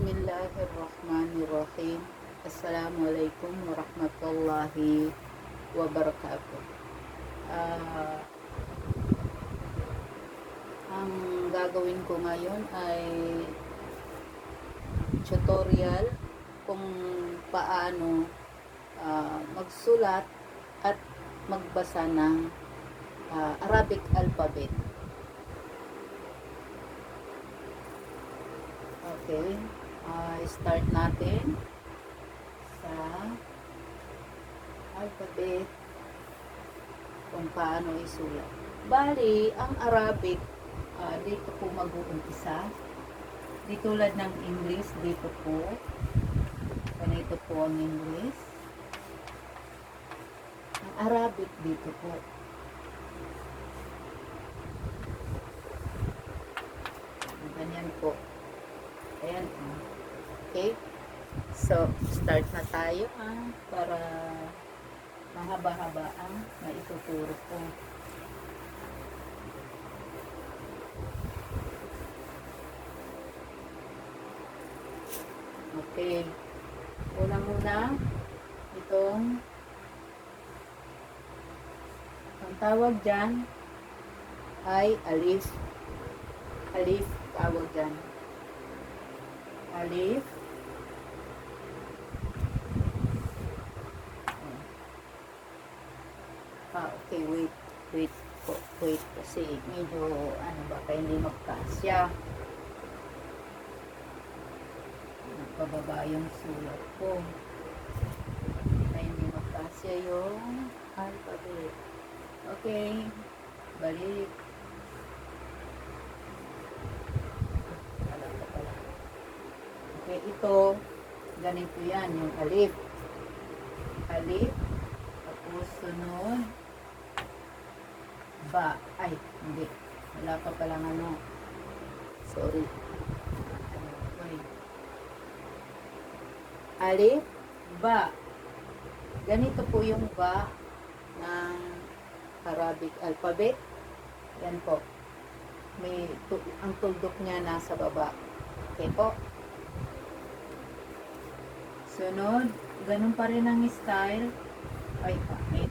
Bismillahirrahmanirrahim. Assalamualaikum warahmatullahi wabarakatuh. Ah, ang gagawin ko ngayon ay tutorial kung paano ah, magsulat at magbasa ng ah, Arabic alphabet. Okay. Ah, start natin sa alphabet kung paano isulat. Bali, ang Arabic, ah, dito po mag-uumpisa. Di tulad ng English, dito po. Ganito po ang English. Ang Arabic dito po. Ganyan po. Ayan. ah. Okay? So, start na tayo ah, para mahaba-haba ang maituturo ko. Okay. Una-muna, itong ang tawag dyan ay alif. Alif tawag dyan. Alif. Ah, okay, wait. Wait po. Wait kasi medyo ano ba kaya hindi magkasya. Nagpababa yung sulat ko. Kaya hindi magkasya yung alphabet. Okay. Balik. Okay, ito, ganito yan, yung alif. Alif, tapos sunod, ba, ay, hindi, wala pa palang ano, sorry. Okay. Alif, ba, ganito po yung ba ng Arabic alphabet. Yan po. May, ang tuldok niya nasa baba. Okay po. Sunod, ganun pa rin ang style. Ay, pangit.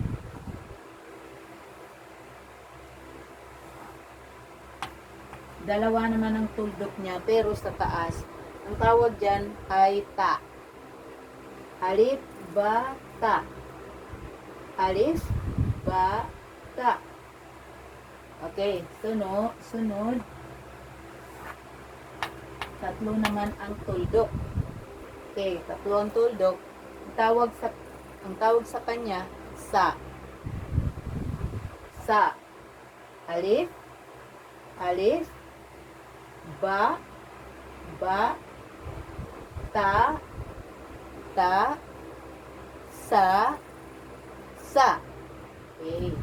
Dalawa naman ang tuldok niya, pero sa taas. Ang tawag dyan ay ta. Alif, ba, ta. Alif, ba, ta. Okay, sunod, sunod. Tatlo naman ang tuldok. Okay, tatlo ang tuldok. Ang tawag sa ang tawag sa kanya sa sa alif alif ba ba ta ta sa sa. Okay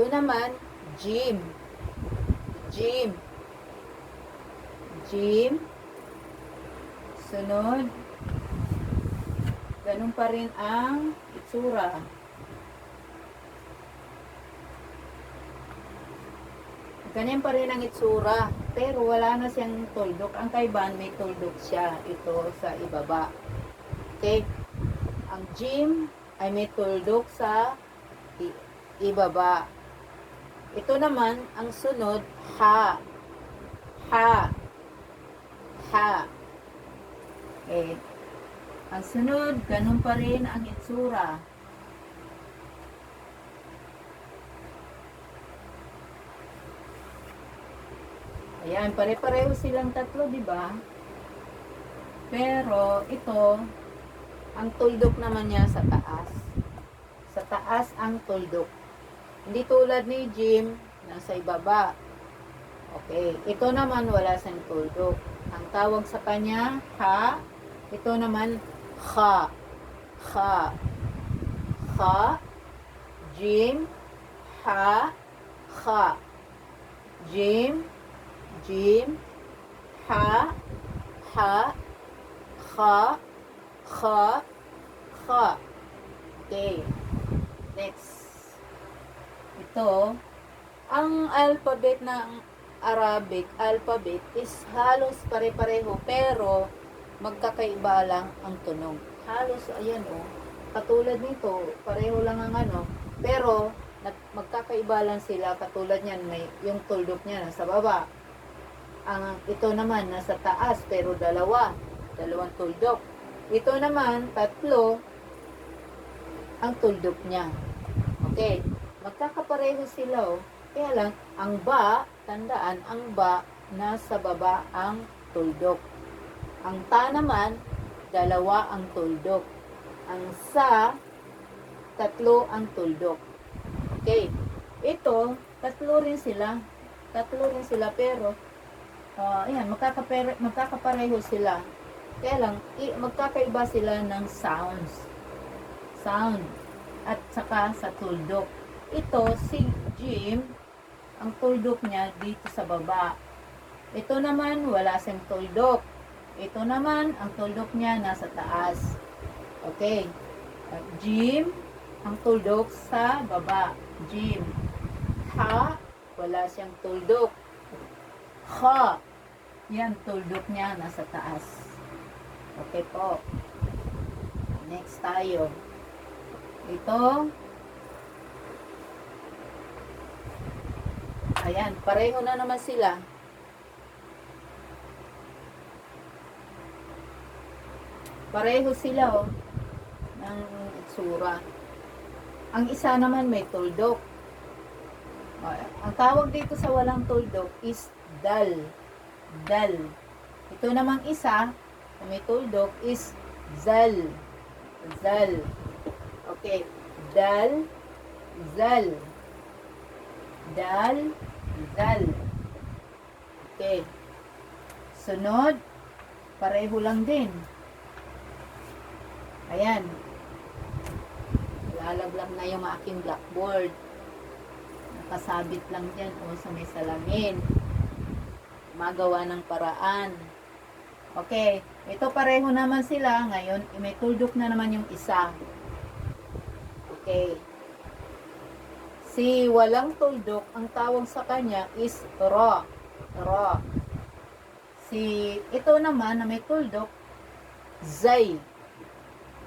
ito naman gym. Gym. Gym. Sunod. Ganun pa rin ang itsura ganyan pa rin ang itsura pero wala na siyang tuldok. Ang kaiban may tuldok siya ito sa ibaba. Okay? Ang gym ay may tuldok sa ibaba. Ito naman ang sunod ha. Ha. Ha. Okay? Ang sunod ganun pa rin ang itsura Ayan, pare-pareho silang tatlo, di ba? Pero ito, ang tuldok naman niya sa taas. Sa taas ang tuldok. Hindi tulad ni Jim, nasa ibaba. Okay, ito naman wala sa tuldok. Ang tawag sa kanya, ha. Ito naman, ha. Ha. Ha. Jim. Ha. Ha. Jim. Jim, ha, ha, ha, ha, ha. Okay. Next. Ito, Ang alphabet ng Arabic alphabet is halos pare-pareho pero magkakaiba lang ang tunog. Halos ayan oh. Katulad nito, pareho lang ang ano, pero magkakaiba lang sila katulad niyan may yung tuldok niya nasa baba. Ang ito naman nasa taas pero dalawa, dalawang tuldok. Ito naman tatlo ang tuldok niya. Okay, magkakapareho sila oh. Kaya lang, ang ba, tandaan, ang ba, nasa baba ang tuldok. Ang ta naman, dalawa ang tuldok. Ang sa, tatlo ang tuldok. Okay. Ito, tatlo rin sila. Tatlo rin sila, pero, ah, ayan, magkakapare, magkakapareho sila. Kaya lang, i- magkakaiba sila ng sounds. Sound. At saka sa tuldok. Ito, si Jim, ang tuldok niya dito sa baba. Ito naman, wala siyang tuldok. Ito naman, ang tuldok niya nasa taas. Okay. At Jim, ang tuldok sa baba. Jim. Ha, wala siyang tuldok. Ha, yan, tuldok niya nasa taas. Okay po. Next tayo. Ito, Ayan, pareho na naman sila. Pareho sila oh ng itsura. Ang isa naman may tuldok. Ang tawag dito sa walang tuldok is dal. Dal. Ito namang isa na may tuldok is zal. Zal. Okay. Dal. Zal. Dal. Zal. Okay. Sunod. Pareho lang din. Ayan. Lalaglag na yung aking blackboard. Nakasabit lang dyan o sa may salamin. Magawa ng paraan. Okay. Ito pareho naman sila. Ngayon, may tuldok na naman yung isa. Okay. Si walang tuldok, ang tawag sa kanya is ra. Ra. Si ito naman na may tuldok, zay.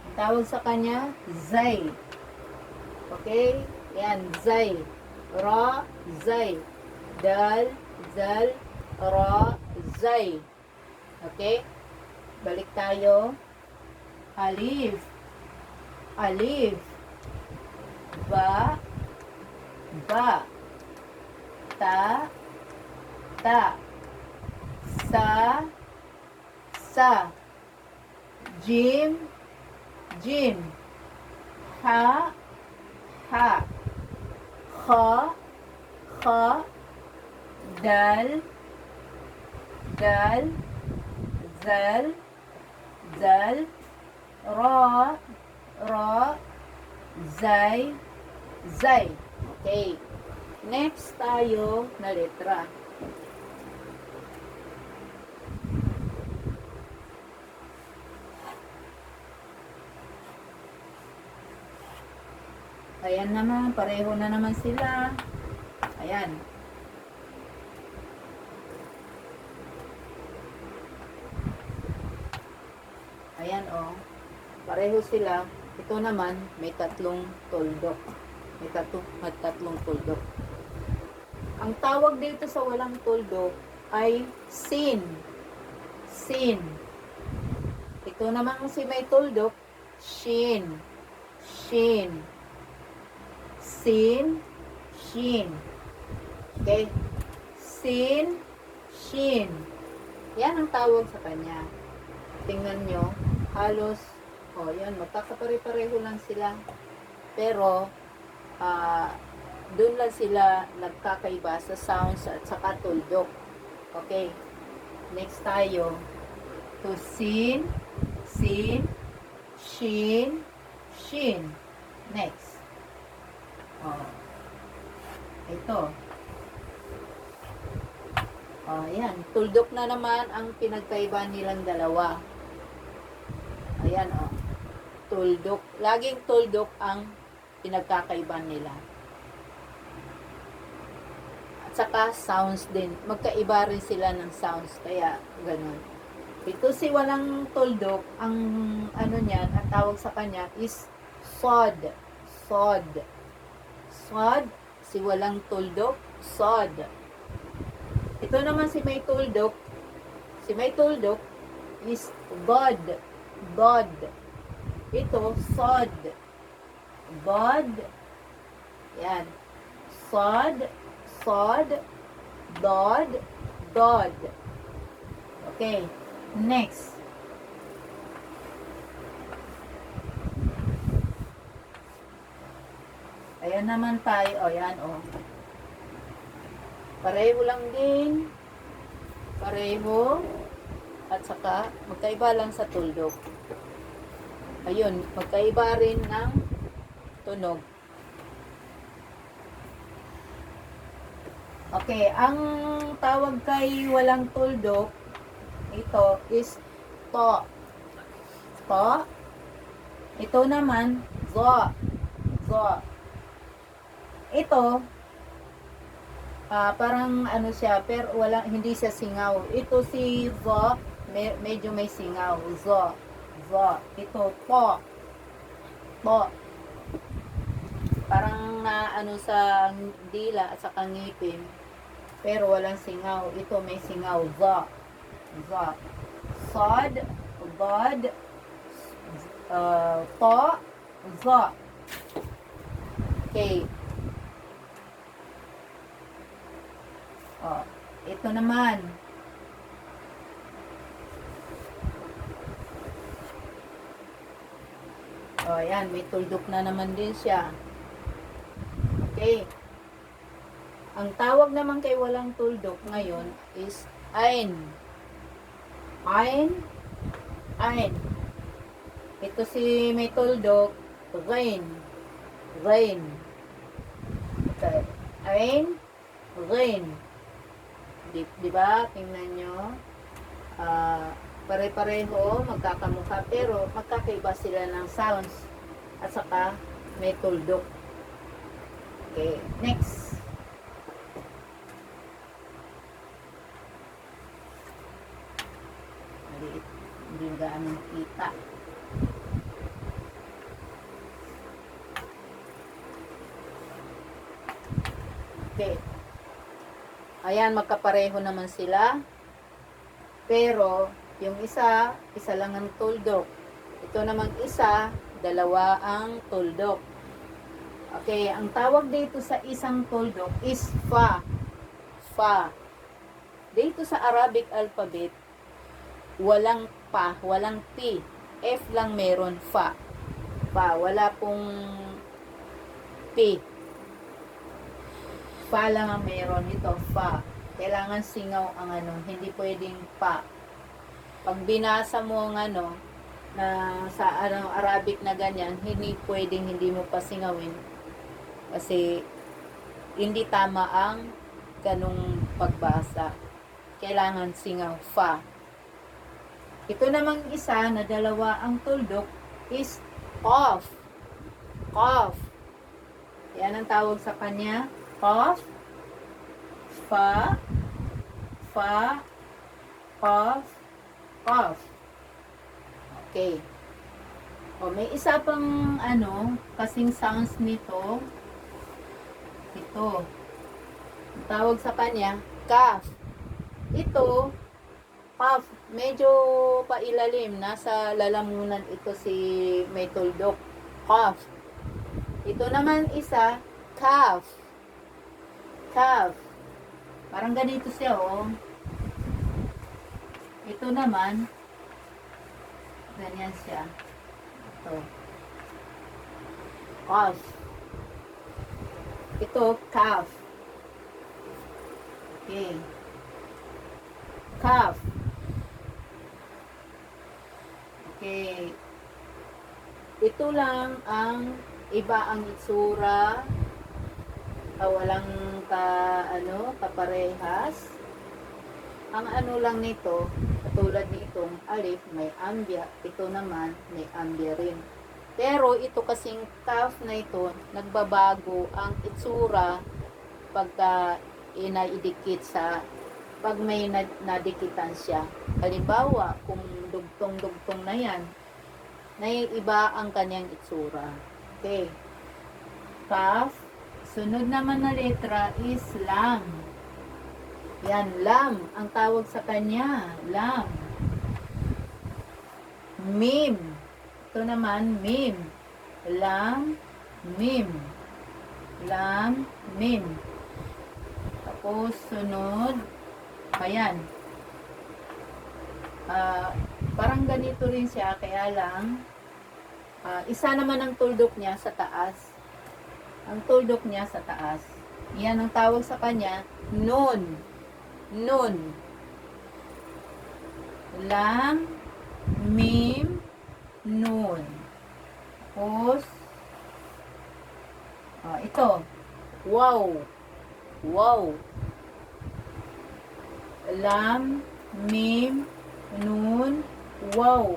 Ang tawag sa kanya, zay. Okay? Yan, zay. Ra, zay. Dal, zal, ra, zay. Okay? Balik tayo. Alif. Alif. Ba, ba. Ta. Ta. Sa. Sa. Jim. Jim. Ha. Ha. Kha. Kha. Dal dal zal zal ra ra zay zay Okay. Next tayo na letra. Ayan naman, pareho na naman sila. Ayan. Ayan oh. Pareho sila. Ito naman, may tatlong tuldok. May tatlong, may tatlong tuldok. Ang tawag dito sa walang tuldok ay sin. Sin. Ito naman si may tuldok, shin. Shin. Sin, shin. Okay? Sin, shin. Yan ang tawag sa kanya. Tingnan nyo, halos, oh, yan, magkakapare-pareho lang sila. Pero, ah, doon lang sila nagkakaiba sa sounds at saka tuldok. Okay. Next tayo. To sin, sin, shin, shin. Next. Oh. Ito. Oh, yan. Tuldok na naman ang pinagkaiba nilang dalawa. Ayan, oh. Tuldok. Laging tuldok ang pinagkakaiba nila. saka sounds din. Magkaiba rin sila ng sounds, kaya ganun. Ito si walang tuldok, ang ano niyan, ang tawag sa kanya is sod. Sod. Sod, si walang tuldok, sod. Ito naman si may tuldok, si may tuldok is God. God. Ito, sod. God. Yan. Sod, sod, God, God. Okay. Next. Ayan naman tayo. O, yan, o. Pareho lang din. Pareho. At saka, magkaiba lang sa tuldok. Ayun, magkaiba rin ng tunog. Okay, ang tawag kay walang tuldok, ito is to. To. Ito naman, zo. Zo. Ito, ah parang ano siya, pero wala, hindi siya singaw. Ito si zo, me- medyo may singaw. Zo. Zo. Ito, to. To. Parang na ano sa dila at sa ngipin. Pero walang singaw. Ito may singaw. Zo. Zo. Sod. God. Uh, to. Zo. Okay. Oh, ito naman. Oh, ayan, may tuldok na naman din siya. Okay. Ang tawag naman kay walang tuldok ngayon is ein. Ein. Ein. Ito si may tuldok, rain. Rain. Okay. Ein. Rain. Di, di ba? Tingnan nyo. Ah, pare-pareho, magkakamukha, pero magkakaiba sila ng sounds. At saka, may tuldok. Okay, next. Maliit. Hindi gaano kita. Okay. Ayan, magkapareho naman sila. Pero, yung isa, isa lang ang tuldok. Ito namang isa, dalawa ang tuldok. Okay, ang tawag dito sa isang tuldok is fa. Fa. Dito sa Arabic alphabet, walang pa, walang p. F lang meron, fa. Fa, wala pong p. Fa lang ang meron ito, fa. Kailangan singaw ang ano, hindi pwedeng pa. Pag binasa mo ang ano, na sa ano, Arabic na ganyan, hindi pwedeng hindi mo pa singawin. Kasi hindi tama ang ganong pagbasa. Kailangan singaw, fa. Ito namang isa na dalawa ang tuldok is off. Cough. Yan ang tawag sa kanya. Cough. Fa. Fa. Cough. Cough. Okay. O, may isa pang ano, kasing sounds nito. Ito. Ang tawag sa kanya, cough. Ito, cough, medyo pailalim. Nasa lalamunan ito si may tuldok. Cough. Ito naman isa, calf. Calf. Parang ganito siya, oh. Ito naman, ganyan siya. Ito. Calf. Ito, calf. Okay. Calf. Okay. Ito lang ang iba ang itsura. Ah, walang ka, ano, kaparehas. Ang ano lang nito, katulad nitong alif, may ambya. Ito naman, may ambya rin. Pero ito kasing calf na ito, nagbabago ang itsura pagka inaidikit sa pag may na, nadikitan siya. Halimbawa, kung dugtong-dugtong na yan, naiiba ang kanyang itsura. Okay. Kaf. Sunod naman na letra is lam. Yan, lam. Ang tawag sa kanya, lam. Mim. Ito naman, mim. Lam, mim. Lam, mim. Tapos, sunod, ayan. Ah, parang ganito rin siya, kaya lang, ah, isa naman ang tuldok niya sa taas. Ang tuldok niya sa taas. Yan ang tawag sa kanya, nun. Nun. Lam, mim, nun. Tapos, ah, ito, wow. Wow. Lam, mim, nun, wow.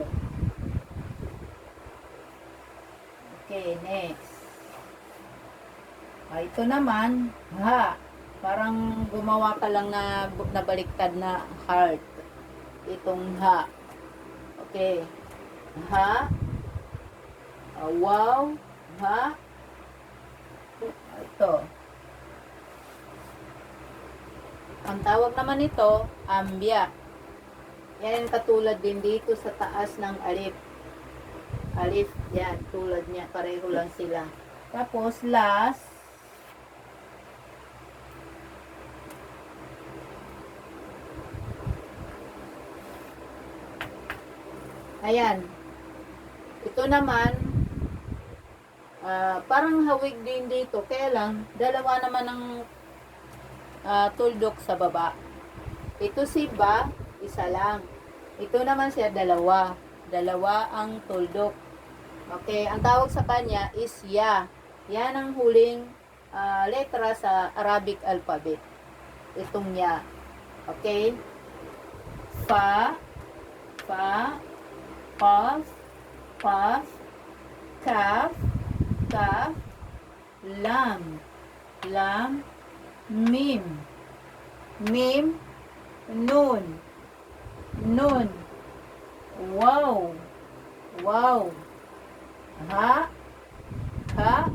Okay, next. Ah, ito naman, ha. Parang gumawa ka lang na nabaliktad na heart. Itong ha. Okay. Ha. Ah, wow. Ha. Ito. Ang tawag naman nito, ambya. Yan katulad din dito sa taas ng alif. Alif, yan, tulad niya, pareho lang sila. Tapos, last, ayan, ito naman, ah, parang hawig din dito, kaya lang, dalawa naman ang ah, tuldok sa baba. Ito si ba, isa lang. Ito naman siya, dalawa. Dalawa ang tuldok. Okay, ang tawag sa kanya is ya. Yan ang huling ah, letra sa Arabic alphabet. Itong ya. Okay? Fa, fa, qaf, qaf, kaf, kaf, lam, lam, mim, mim, nun, nun, wow, wow, ha, ha,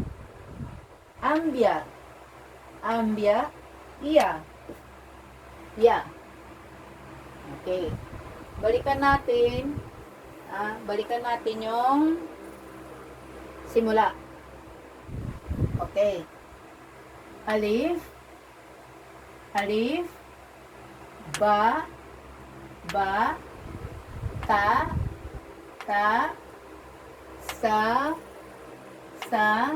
ambya, ambya, iya, iya. Okay. Balikan natin, ah, balikan natin yung simula. Okay. Alif, alif, ba, ba, ta, ta, sa, sa,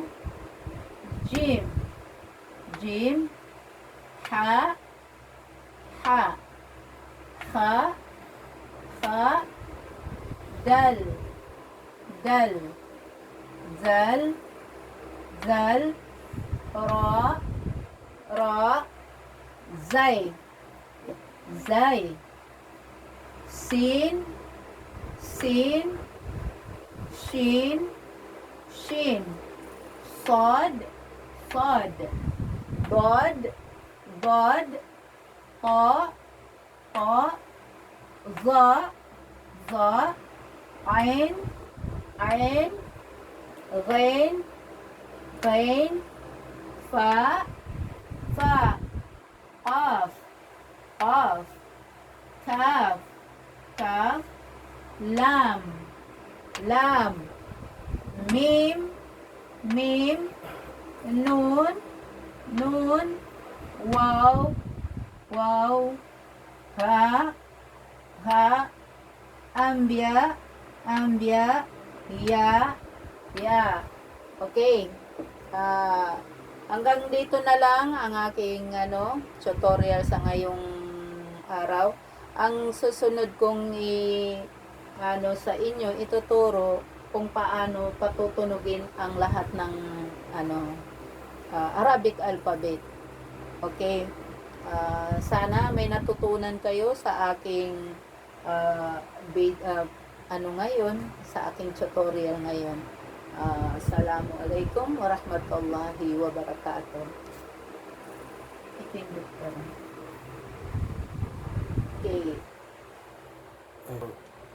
jim, jim, ha, ha, kha, kha, dal, dal, zal, zal, ra, ra, zay, zay, sin, sin, shin, shin, sod, sod, bod, bod, qa, qa, za, za, ain, ain, ghain, ghain, fa, fa, qaf, qaf, kaf, kaf, lam, lam, mim, mim, nun, nun, wow, wow, ha, ha, ambya, ambya, ya, ya. Okay. Ah, hanggang dito na lang ang aking ano, tutorial sa ngayong araw. Ang susunod kong i ano sa inyo ituturo kung paano patutunugin ang lahat ng ano ah, Arabic alphabet. Okay? Ah, sana may natutunan kayo sa aking ah, vid- ah, ano ngayon, sa aking tutorial ngayon. Ah, uh, Assalamualaikum warahmatullahi wabarakatuh. Ipindot ko Okay.